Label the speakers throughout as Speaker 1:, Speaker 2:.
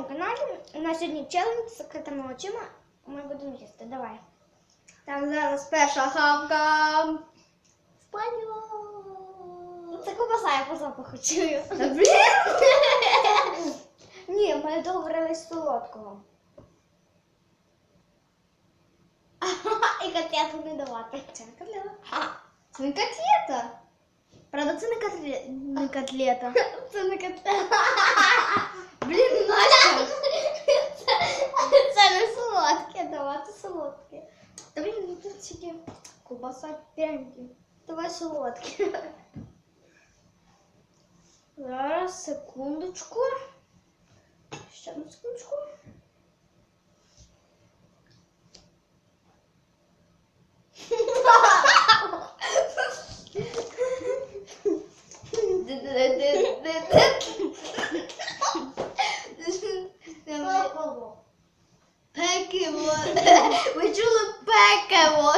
Speaker 1: моєму каналі. На сьогодні челендж з закритими очима. Ми будемо їсти. Давай. Так, зараз перша хавка. Впадю. Це ковбаса, я по запаху чую. Та блін! Ні, ми договорились солодкого. І котлету не давати. Це не котлета. Це не котлета. Правда, це не котлета. Не котлета. Це не котлета. блін, ну тут тільки ковбаса пряники. Давай солодке. Зараз, секундочку. Ще одну секундочку. Пеківо. Ви чули пекево?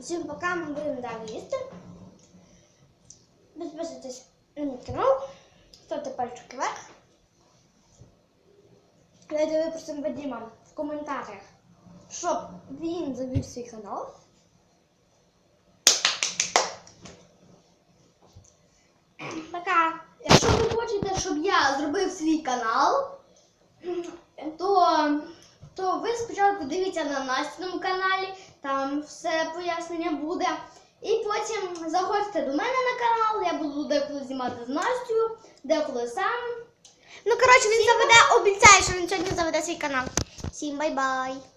Speaker 1: Всім пока, ми будемо далі їсти. Підписуйтесь на мій канал, ставте пальчики вверх. Давайте випросимо Вадима в коментарях, щоб він завів свій канал. Пока. Якщо ви хочете, щоб я зробив свій канал, то, то ви спочатку дивіться на Настіному каналі, там все пояснення буде. І потім заходьте до мене на канал, я буду деколи знімати з Настю, деколи сам. Ну, коротше, він заведе, обіцяє, що він сьогодні заведе свій канал. Всім бай-бай.